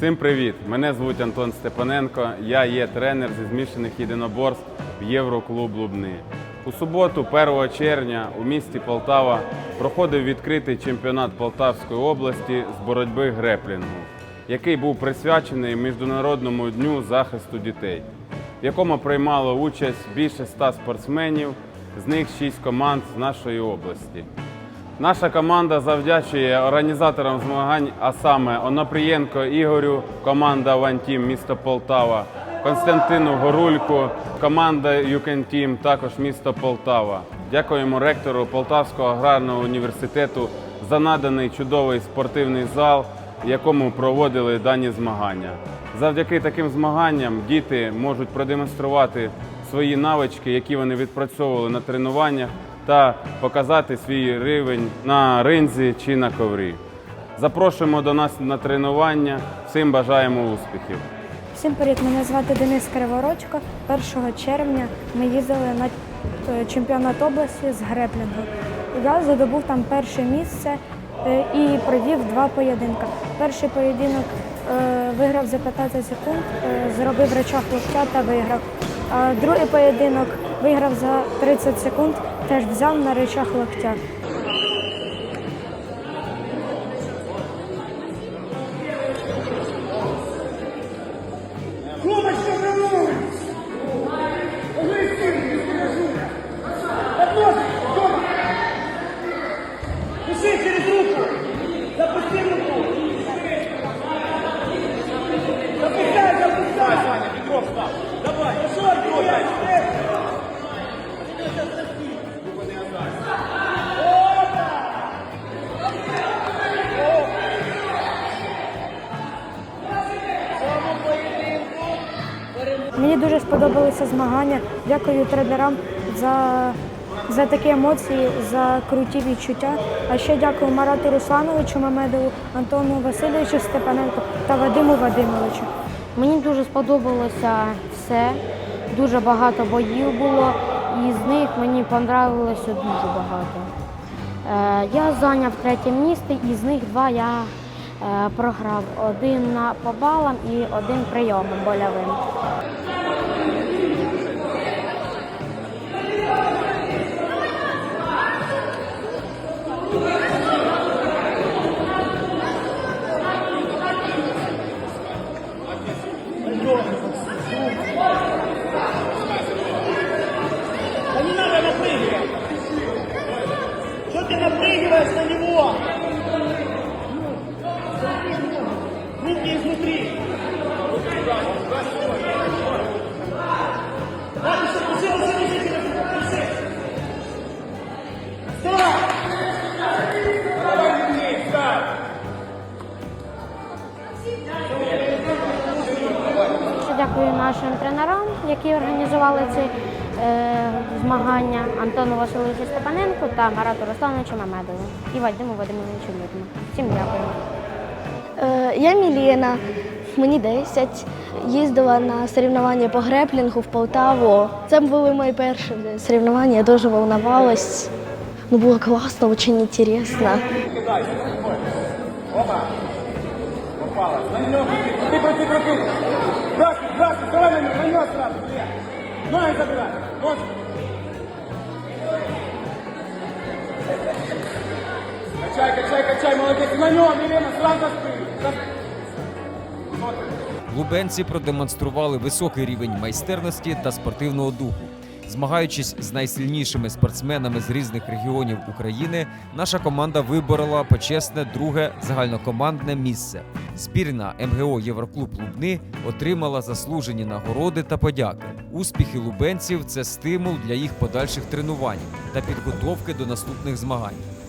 Всім привіт! Мене звуть Антон Степаненко. Я є тренер зі змішаних єдиноборств в Євроклуб Лубни. У суботу, 1 червня, у місті Полтава проходив відкритий чемпіонат Полтавської області з боротьби греплінгу, який був присвячений Міжнародному дню захисту дітей, в якому приймало участь більше ста спортсменів, з них шість команд з нашої області. Наша команда завдячує організаторам змагань, а саме Онопрієнко Ігорю, команда One Team місто Полтава, Константину Горульку, команда You Can також місто Полтава. Дякуємо ректору Полтавського аграрного університету за наданий чудовий спортивний зал, в якому проводили дані змагання. Завдяки таким змаганням діти можуть продемонструвати свої навички, які вони відпрацьовували на тренуваннях, та показати свій рівень на ринзі чи на коврі. Запрошуємо до нас на тренування. Всім бажаємо успіхів. Всім привіт, мене звати Денис Криворочко. 1 червня ми їздили на е, чемпіонат області з греплінгу. Я здобув там перше місце е, і провів два поєдинки. Перший поєдинок е, виграв за 15 секунд, зробив речах локтя та виграв. А другий поєдинок виграв за 30 секунд, теж взяв на речах локтя. Мені дуже сподобалися змагання. Дякую тренерам за, за такі емоції, за круті відчуття. А ще дякую Марату Руслановичу Мамедову, Антону Васильовичу Степаненко та Вадиму Вадимовичу. Мені дуже сподобалося все. Дуже багато боїв було, і з них мені понравилося дуже багато. Е, я зайняв третє місце, і з них два я е, програв. Один по балам і один прийомом больовим. Да не надо напрыгивать! Что ты напрыгиваешь на него? Дякую нашим тренерам, які організували ці е, змагання Антону Васильовичу Степаненку та Марату Руслановичу Мамедову і Вадиму Вадимовичу Лютому. Всім дякую. Е, Я Міліна, мені 10. Їздила на соревнування по греплінгу в Полтаву. Це були мої перші соревнування, я дуже волновалась. Ну, було класно, дуже інтересно. Ты против руки. Браски, браски, давай на него, на него сразу. Илья. Ноги забивай. Вот. Качай, качай, качай, молодець. На нього, Мілена, сразу спи. Лубенці продемонстрували високий рівень майстерності та спортивного духу. Змагаючись з найсильнішими спортсменами з різних регіонів України, наша команда виборола почесне друге загальнокомандне місце. Збірна МГО Євроклуб Лубни отримала заслужені нагороди та подяки. Успіхи лубенців це стимул для їх подальших тренувань та підготовки до наступних змагань.